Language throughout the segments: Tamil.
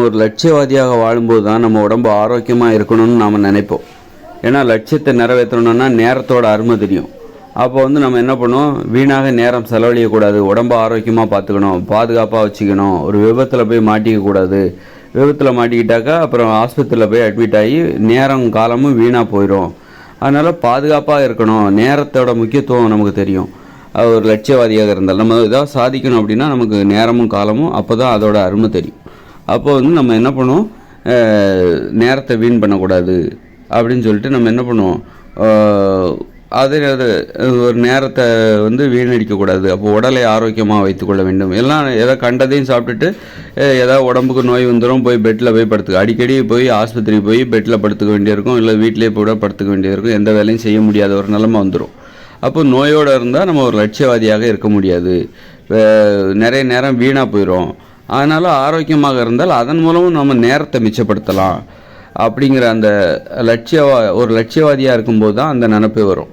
நம்ம ஒரு லட்சியவாதியாக வாழும்போது தான் நம்ம உடம்பு ஆரோக்கியமாக இருக்கணும்னு நாம் நினைப்போம். ஏன்னா லட்சியத்தை நிறைவேற்றணும்னா நேரத்தோட அருமை தெரியும். அப்போ வந்து நம்ம என்ன பண்ணுவோம்? வீணாக நேரம் செலவழியக்கூடாது. உடம்பு ஆரோக்கியமாக பார்த்துக்கணும். பாதுகாப்பாக வச்சுக்கணும். ஒரு விபத்தில் போய் மாட்டிக்கக்கூடாது. விபத்தில் மாட்டிக்கிட்டாக்கா அப்புறம் ஆஸ்பத்திரியில் போய் அட்மிட் ஆகி நேரம் காலமும் வீணாக போயிடும் அதனால் பாதுகாப்பாக இருக்கணும். நேரத்தோட முக்கியத்துவம் நமக்கு தெரியும். ஒரு லட்சியவாதியாக இருந்தால் நம்ம ஏதாவது சாதிக்கணும் அப்படின்னா நமக்கு நேரமும் காலமும் அப்போ தான் அதோட அருமை தெரியும். அப்போ வந்து நம்ம என்ன பண்ணுவோம்? நேரத்தை வீண் பண்ணக்கூடாது அப்படின்னு சொல்லிட்டு நம்ம என்ன பண்ணுவோம்? அதே அது அது ஒரு நேரத்தை வந்து வீணடிக்கக்கூடாது. அப்போ உடலை ஆரோக்கியமாக வைத்துக்கொள்ள வேண்டும். எல்லாம் எதை கண்டதையும் சாப்பிட்டுட்டு அஹ், ஏதாவது உடம்புக்கு நோய் வந்துடும் போய் பெட்டில் போய் படுத்துக்க. அடிக்கடி போய் ஆஸ்பத்திரி போய் பெட்டில் படுத்துக்க வேண்டியிருக்கும் இல்லை வீட்டிலே கூட படுத்துக்க வேண்டியிருக்கும். எந்த வேலையும் செய்ய முடியாத ஒரு நிலமை வந்துடும் அப்போ நோயோடு இருந்தால் நம்ம ஒரு லட்சியவாதியாக இருக்க முடியாது. நிறைய நேரம் வீணாக போயிடும் அதனால் ஆரோக்கியமாக இருந்தால் அதன் மூலமும் நம்ம நேரத்தை மிச்சப்படுத்தலாம் அப்படிங்கிற அந்த லட்சியவா ஒரு லட்சியவாதியாக இருக்கும்போது தான் அந்த நினப்பு வரும்.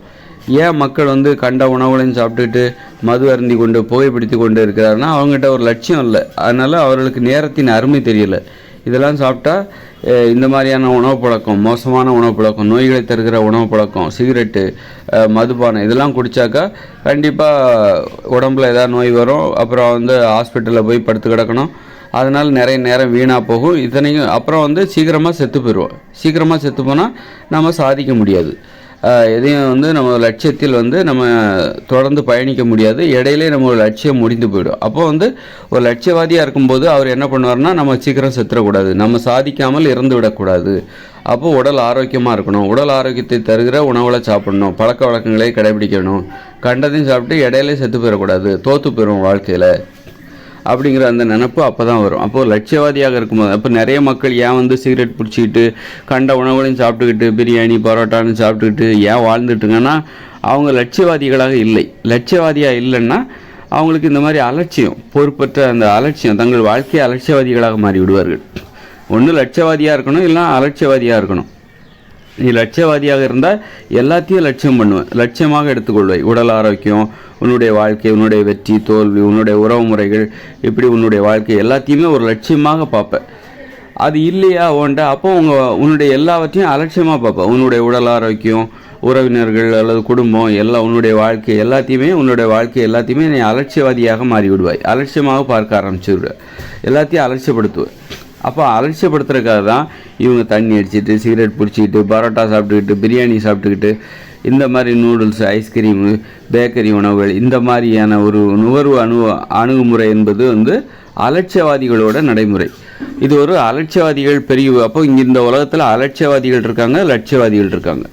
ஏன் மக்கள் வந்து கண்ட உணவுகளையும் சாப்பிட்டுட்டு மது அருந்தி கொண்டு புகைப்பிடித்து கொண்டு இருக்கிறாருன்னா அவங்ககிட்ட ஒரு லட்சியம் இல்லை. அதனால் அவர்களுக்கு நேரத்தின் அருமை தெரியலை. இதெல்லாம் சாப்பிட்டா இந்த மாதிரியான உணவு பழக்கம் மோசமான உணவு பழக்கம் நோய்களை தருகிற உணவு பழக்கம் சிகரெட்டு மதுபானம் இதெல்லாம் குடித்தாக்கா கண்டிப்பாக உடம்புல ஏதாவது நோய் வரும். அப்புறம் வந்து ஹாஸ்பிட்டலில் போய் படுத்து கிடக்கணும். அதனால் நிறைய நேரம் வீணாக போகும். இத்தனையும் அப்புறம் வந்து சீக்கிரமாக செத்து போயிடுவோம் சீக்கிரமாக செத்து போனால் நம்ம சாதிக்க முடியாது. எதையும் வந்து நம்ம லட்சியத்தில் வந்து நம்ம தொடர்ந்து பயணிக்க முடியாது. இடையிலே நம்ம ஒரு லட்சியம் முடிந்து போயிடும். அப்போ வந்து ஒரு லட்சியவாதியாக இருக்கும்போது அவர் என்ன பண்ணுவார்னா நம்ம சீக்கிரம் செத்துறக்கூடாது. நம்ம சாதிக்காமல் இறந்து விடக்கூடாது. அப்போ உடல் ஆரோக்கியமாக இருக்கணும். உடல் ஆரோக்கியத்தை தருகிற உணவுகளை சாப்பிடணும். பழக்க வழக்கங்களை கடைபிடிக்கணும். கண்டதையும் சாப்பிட்டு இடையிலே செத்து போயிடக்கூடாது. தோற்று போயிடும் வாழ்க்கையில். அப்படிங்கிற அந்த நினப்பு அப்போ தான் வரும். அப்போது லட்சியவாதியாக இருக்கும்போது அப்போ நிறைய மக்கள் ஏன் வந்து சிகரெட் பிடிச்சிக்கிட்டு கண்ட உணவுகளையும் சாப்பிட்டுக்கிட்டு பிரியாணி பரோட்டான்னு சாப்பிட்டுக்கிட்டு ஏன் வாழ்ந்துட்டுங்கன்னா அவங்க லட்சியவாதிகளாக இல்லை. லட்சியவாதியாக இல்லைன்னா அவங்களுக்கு இந்த மாதிரி அலட்சியம் பொறுப்பற்ற அந்த அலட்சியம் தங்கள் வாழ்க்கையை அலட்சியவாதிகளாக மாறி விடுவார்கள் ஒன்று லட்சியவாதியாக இருக்கணும் இல்லைன்னா அலட்சியவாதியாக இருக்கணும். நீ லட்சியவாதியாக இருந்தால் எல்லாத்தையும் லட்சியம் பண்ணுவேன். லட்சியமாக எடுத்துக்கொள்வாய் உடல் ஆரோக்கியம் உன்னுடைய வாழ்க்கை உன்னுடைய வெற்றி தோல்வி உன்னுடைய உறவு முறைகள் இப்படி உன்னுடைய வாழ்க்கை எல்லாத்தையுமே ஒரு லட்சியமாக பார்ப்பேன். அது இல்லையா உன்ட்ட அப்போ உங்கள் உன்னுடைய எல்லாவற்றையும் அலட்சியமாக பார்ப்பேன். உன்னுடைய உடல் ஆரோக்கியம் உறவினர்கள் அல்லது குடும்பம் எல்லாம் உன்னுடைய வாழ்க்கை எல்லாத்தையுமே உன்னுடைய வாழ்க்கை எல்லாத்தையுமே நீ அலட்சியவாதியாக மாறிவிடுவாய். அலட்சியமாக பார்க்க ஆரம்பிச்சுடுவ எல்லாத்தையும் அலட்சியப்படுத்துவேன். அப்போ அலட்சியப்படுத்துறதுக்காக தான் இவங்க தண்ணி அடிச்சிட்டு சிகரெட் பிடிச்சிக்கிட்டு பரோட்டா சாப்பிட்டுக்கிட்டு பிரியாணி சாப்பிட்டுக்கிட்டு இந்த மாதிரி நூடுல்ஸ் ஐஸ்கிரீமு பேக்கரி உணவுகள் இந்த மாதிரியான ஒரு நுகர்வு அணு அணுகுமுறை என்பது வந்து அலட்சியவாதிகளோட நடைமுறை. இது ஒரு அலட்சியவாதிகள் பெரிய அப்போ இங்கே இந்த உலகத்தில் அலட்சியவாதிகள் இருக்காங்க லட்சியவாதிகள் இருக்காங்க.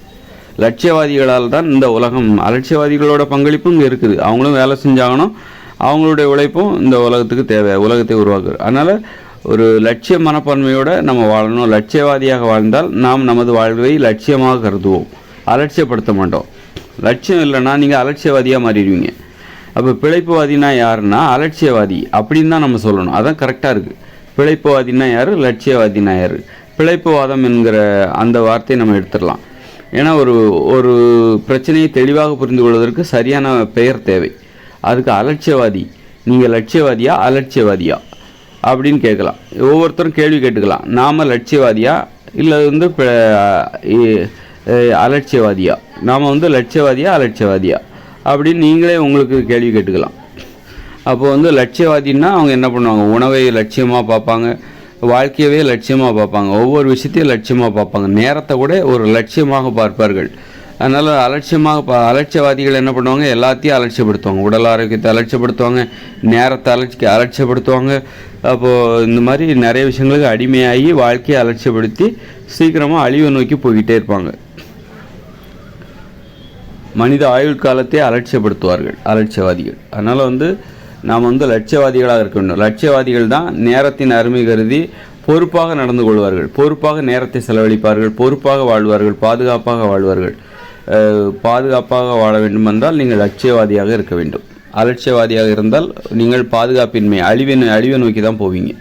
லட்சியவாதிகளால் தான் இந்த உலகம் அலட்சியவாதிகளோட பங்களிப்பும் இங்கே இருக்குது. அவங்களும் வேலை செஞ்சாகணும் அவங்களுடைய உழைப்பும் இந்த உலகத்துக்கு தேவை உலகத்தை உருவாக்குது அதனால் ஒரு லட்சிய மனப்பான்மையோடு நம்ம வாழணும். லட்சியவாதியாக வாழ்ந்தால் நாம் நமது வாழ்வை லட்சியமாக கருதுவோம். அலட்சியப்படுத்த மாட்டோம். லட்சியம் இல்லைன்னா நீங்கள் அலட்சியவாதியாக மாறிடுவீங்க. அப்போ பிழைப்புவாதினா யாருன்னா அலட்சியவாதி அப்படின்னு தான் நம்ம சொல்லணும். அதான் கரெக்டாக இருக்குது பிழைப்புவாதினா யார்? லட்சியவாதினா யார்? பிழைப்புவாதம் என்கிற அந்த வார்த்தையை நம்ம எடுத்துடலாம். ஏன்னா ஒரு ஒரு பிரச்சனையை தெளிவாக புரிந்து கொள்வதற்கு சரியான பெயர் தேவை. அதுக்கு அலட்சியவாதி. நீங்கள் லட்சியவாதியா? அலட்சியவாதியா? அப்படின்னு கேட்கலாம். ஒவ்வொருத்தரும் கேள்வி கேட்டுக்கலாம். நாம் லட்சியவாதியா? இல்லை வந்து அலட்சியவாதியா? நாம் வந்து லட்சியவாதியா அலட்சியவாதியா? அப்படின்னு நீங்களே உங்களுக்கு கேள்வி கேட்டுக்கலாம். அப்போ வந்து லட்சியவாதின்னா அவங்க என்ன பண்ணுவாங்க? உணவை லட்சியமாக பார்ப்பாங்க. வாழ்க்கையவே லட்சியமாக பார்ப்பாங்க. ஒவ்வொரு விஷயத்தையும் லட்சியமாக பார்ப்பாங்க. நேரத்தை கூட ஒரு லட்சியமாக பார்ப்பார்கள். அதனால் அலட்சியமாக அலட்சியவாதிகள் என்ன பண்ணுவாங்க? எல்லாத்தையும் அலட்சியப்படுத்துவாங்க. உடல் ஆரோக்கியத்தை அலட்சியப்படுத்துவாங்க. நேரத்தை அலட்சி அலட்சியப்படுத்துவாங்க. அப்போது இந்த மாதிரி நிறைய விஷயங்களுக்கு அடிமையாகி வாழ்க்கையை அலட்சியப்படுத்தி சீக்கிரமாக அழிவை நோக்கி போய்கிட்டே இருப்பாங்க. மனித ஆயுள் காலத்தை அலட்சியப்படுத்துவார்கள் அலட்சியவாதிகள். அதனால் வந்து நாம் வந்து லட்சியவாதிகளாக இருக்க வேண்டும். லட்சியவாதிகள் தான் நேரத்தின் அருமை கருதி பொறுப்பாக நடந்து கொள்வார்கள். பொறுப்பாக நேரத்தை செலவழிப்பார்கள். பொறுப்பாக வாழ்வார்கள். பாதுகாப்பாக வாழ்வார்கள். பாதுகாப்பாக வாழ வேண்டும் என்றால் நீங்கள் அலட்சியவாதியாக இருக்க வேண்டும். அலட்சியவாதியாக இருந்தால் நீங்கள் பாதுகாப்பின்மை அழிவின் அழிவை நோக்கி தான் போவீங்க.